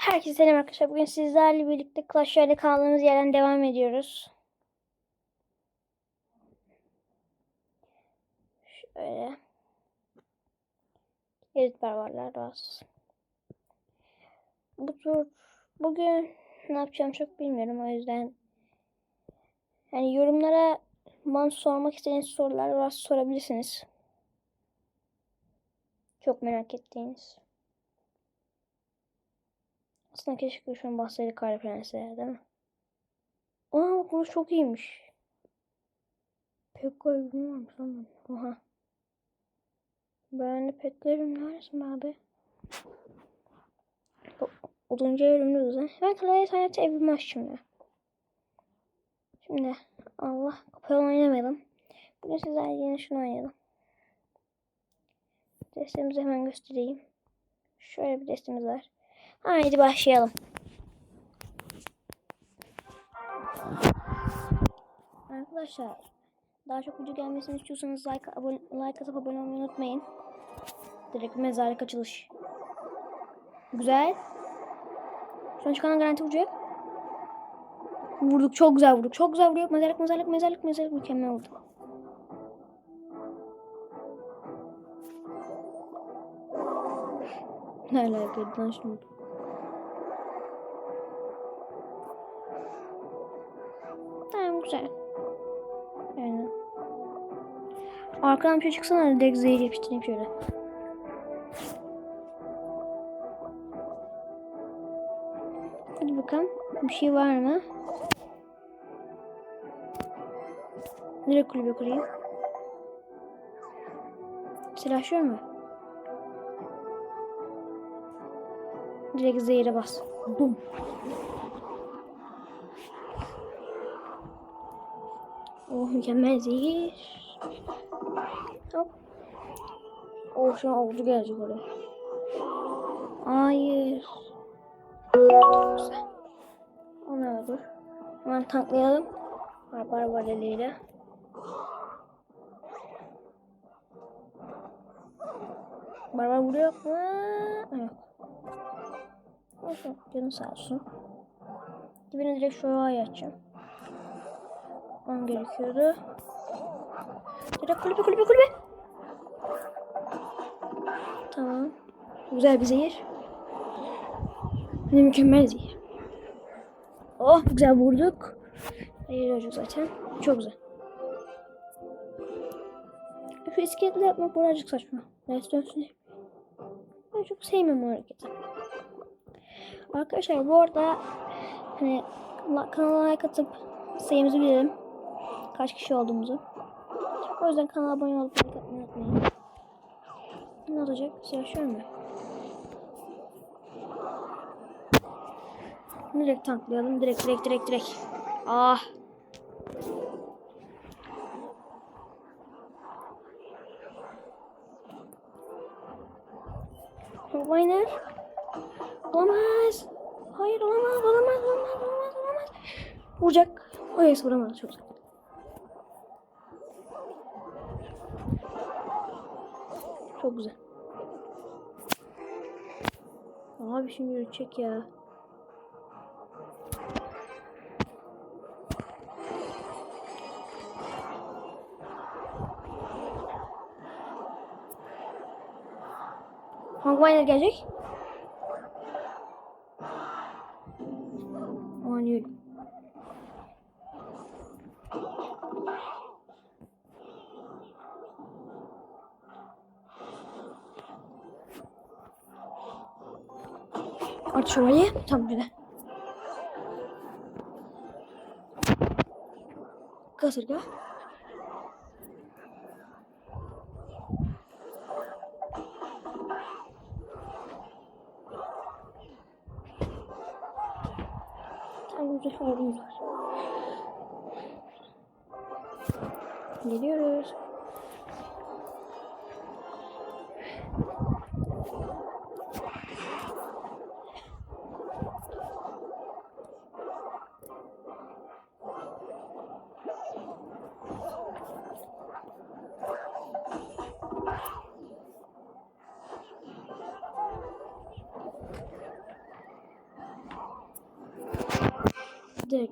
Herkese selam arkadaşlar. Bugün sizlerle birlikte Clash Royale'de kaldığımız yerden devam ediyoruz. Şöyle. Erit varlar rahatsız. Bu tur bugün ne yapacağım çok bilmiyorum o yüzden yani yorumlara bana sormak istediğiniz sorular varsa sorabilirsiniz. Çok merak ettiğiniz. Aslında keşke şu an bahsede Kara Prens'e değil mi? Aa burası çok iyiymiş. Pekka ürünü varmış lan. Oha. Ben de neredesin be abi? Oduncu ürünü güzel. Ben Kalayet Hayatı evimi açacağım ya. Şimdi Allah kapıyla oynamayalım. Bugün sizlerle yine şunu oynayalım. Destemizi hemen göstereyim. Şöyle bir destemiz var. Haydi başlayalım. Arkadaşlar daha çok video gelmesini istiyorsanız like, abone, like atıp abone olmayı unutmayın. Direkt mezarlık açılış. Güzel. Son çıkan garanti vuracak. Vurduk çok güzel vurduk. Çok güzel vuruyor. Mezarlık mezarlık mezarlık mezarlık mükemmel oldu. Ne alakaydı lan şimdi? Tamam güzel. Yani. Arkadan bir şey çıksana direkt zehir yapıştırayım şöyle. Hadi bakalım. Bir şey var mı? Nereye kulübe kurayım? Silahşör mu? Direkt zehire bas. Bum. Oh mükemmel zehir. Hop. Oh şu an ordu gelecek oraya. Hayır. Güzel. Onu öldür. Hemen tanklayalım. Barbar valeliyle. Barbar vuruyor mu? Yok. Olsun. Canı sağ olsun. Dibine direkt şu ağayı açacağım. Onun gerekiyordu. Direkt kulübe kulübe kulübe. Tamam. Güzel bir zehir. Ne mükemmel zehir. Oh güzel vurduk. Zehir olacak zaten. Çok güzel. Şu iskeletle yapmak birazcık saçma. Neyse dönsün. Ben çok sevmiyorum o hareketi. Arkadaşlar bu arada hani la- kanala like atıp sayımızı bilelim. Kaç kişi olduğumuzu. O yüzden kanala abone olup like atmayı unutmayın. Ne olacak? Silahşör mü? Direkt tanklayalım. Direkt direkt direkt direkt. Ah. Miner. Olamaz. Hayır olamaz, olamaz, olamaz, olamaz, olamaz. Vuracak. Hayır vuramaz. Çok güzel. Çok güzel. Abi şimdi yürüyecek ya. Hangi gelecek? At şövalye. Tam güzel. Kasırga.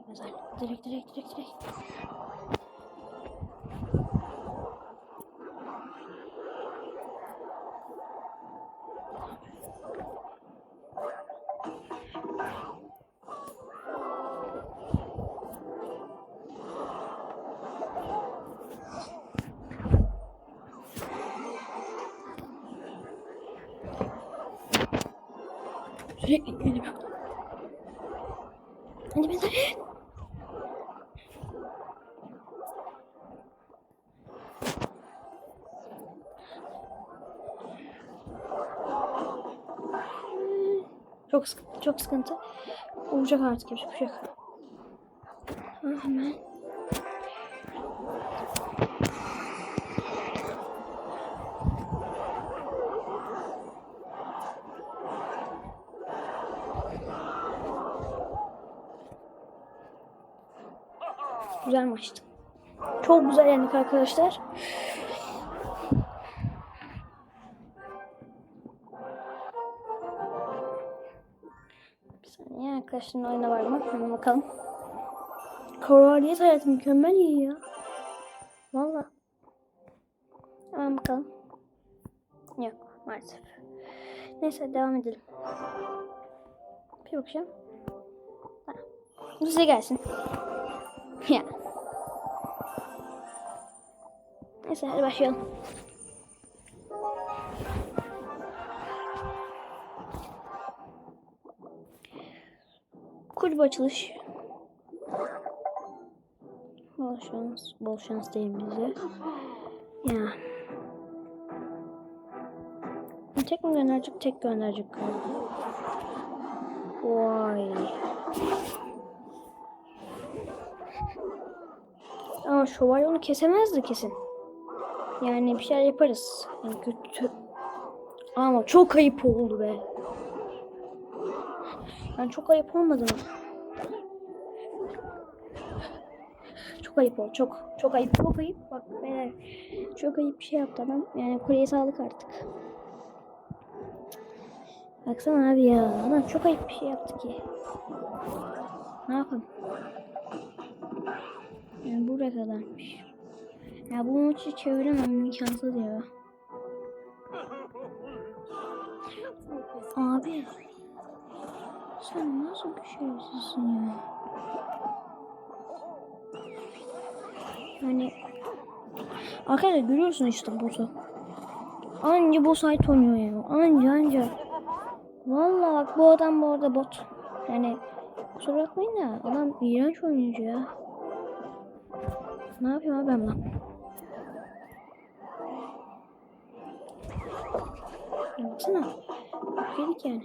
Mezar. Direkt direkt direkt direkt. Sürekli geliyor. Hadi mezar. Çok sıkıntı. Olacak artık yapacak bir şey. Ha, hemen. Güzel maçtı. Çok güzel yendik arkadaşlar. Saniye arkadaşların oyuna var mı? Hemen bakalım. Kraliyet hayatı mükemmel iyi ya. Valla. Hemen bakalım. Yok maalesef. Neyse devam edelim. Bir bakacağım. Ha. Bu size gelsin. Ya. Neyse hadi başlayalım. Kulüp açılış. Bol şans, bol şans değil bize. Ya. Tek mi gönderecek? Tek gönderecek galiba. Vay. Ama şövalye onu kesemezdi kesin. Yani bir şeyler yaparız. Yani kötü. Ama çok ayıp oldu be. Yani çok ayıp olmadı mı? Çok ayıp oldu. Çok. Çok ayıp. Çok ayıp. Bak beyler. Çok ayıp bir şey yaptı adam. Yani kuleye sağlık artık. Baksana abi ya. Adam çok ayıp bir şey yaptı ki. Ne yapalım? Yani buraya kadarmış. Ya bu maçı çeviremem imkansız ya. Abi. Sen nasıl bir şeysizsin ya? Arkadaşlar görüyorsun işte boss'u. Anca boss fight oynuyor ya. Anca anca. Vallahi bak bu adam bu arada bot. Yani kusura bakmayın da adam iğrenç oyuncu ya. Ne yapayım abi ben? Ya Baksana. Yedik yani.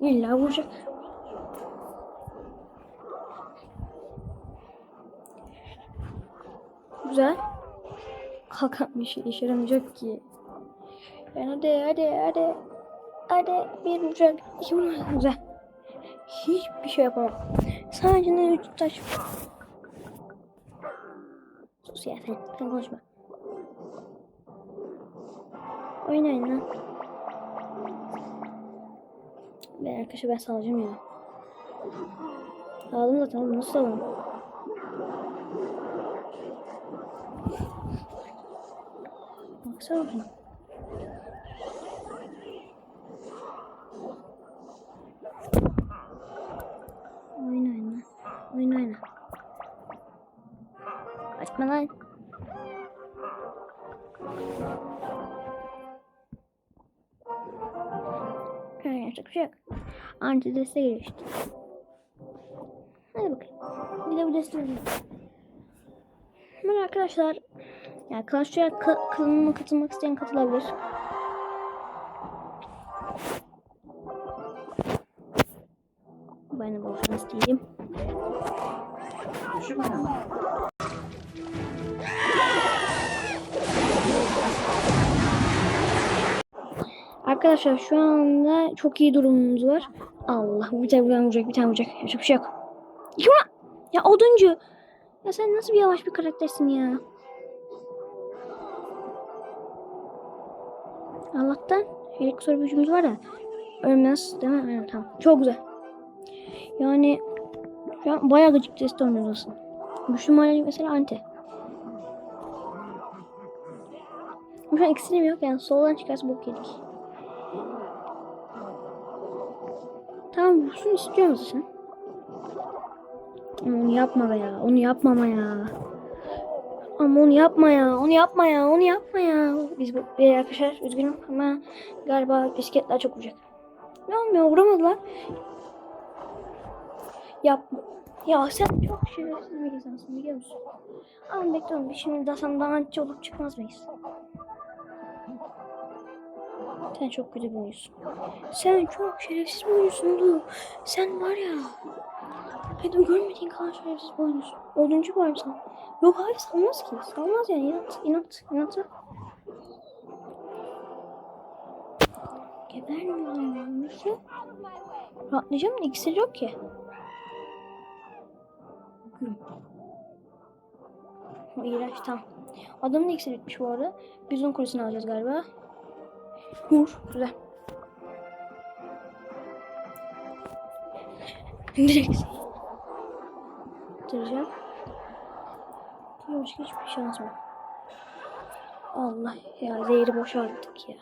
İlla vuracak. Güzel. Kalkan bir şey işe yaramayacak ki. Yani hadi hadi hadi. Hadi bir vuracak. iki vuracak. Hiçbir şey yapamam. Sadece ne üç taş. Sus ya sen. Sen konuşma. Oynayın lan. Ben arkadaşa ben salacağım ya. Aldım zaten oğlum nasıl alalım? Baksana şuna. Oyna oyna. Oyna. Kaçma lan. Yapacak bir şey yok. Anti deste geliyor. Hadi bakayım. Bir de bu deste geliyor. Hemen arkadaşlar. Yani Clash Royale klanıma katılmak isteyen katılabilir. Ben de bol şans diyeyim. Arkadaşlar şu anda çok iyi durumumuz var. Allah bir tane vuracak bir tane vuracak. Yapacak bir şey yok. Ya oduncu. Ya sen nasıl bir yavaş bir karaktersin ya. Allah'tan elektrik gücümüz var ya. Ölmez değil mi? Aynen tamam. Çok güzel. Yani Şu an bayağı gıcık test oynuyorsun. Güçlü mahalle mesela anti. Şu an ekstrem yok yani soldan çıkarsa bok yedik. Tamam şunu istiyor musun sen? Onu yapma be ya. Onu yapma ama ya. Ama onu yapma ya. Onu yapma ya. Onu yapma ya. Biz bu bir arkadaşlar üzgünüm ama galiba bisikletler çok vuracak. Ne olmuyor? Vuramadılar. Yapma. Ya sen çok şerefsiz bir insansın biliyor musun? Ama bekliyorum. Biz şimdi daha sana daha anti olup çıkmaz mıyız? Sen çok kötü bir oyuncusun. Sen çok şerefsiz bir oyuncusun. Sen var ya. Hayır görmediğin kadar şerefsiz bir oyuncusun. Oduncu var mısın? Yok hayır salmaz ki. Salmaz yani inat. inat. inat. Gebermiyorlar ya. Nasıl? Rahatlayacağım da iksir yok ki. O iğrenç tamam. Adamın da iksir bitmiş bu arada. Biz onun kursunu alacağız galiba. Vur. Güzel. Direkt. Duracağım. Başka hiçbir şans yok. Allah ya zehri boşalttık ya.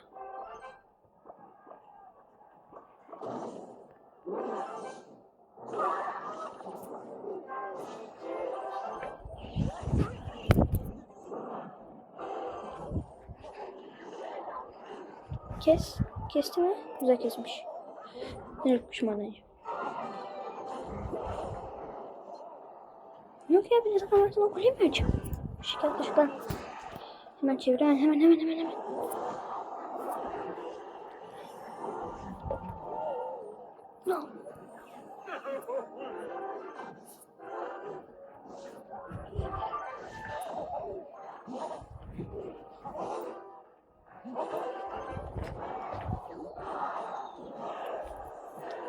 Kes. Kesti mi? Güzel kesmiş. Direkt pişmanlayıcı. Yok sakın ben okulayım mı açım? Şikayet şuradan. Hemen çevir. Hemen hemen hemen hemen. hemen. No.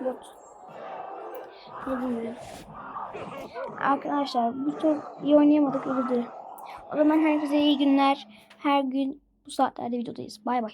Bot. Arkadaşlar bu çok iyi oynayamadık özür dilerim. O zaman herkese iyi günler. Her gün bu saatlerde videodayız. Bay bay.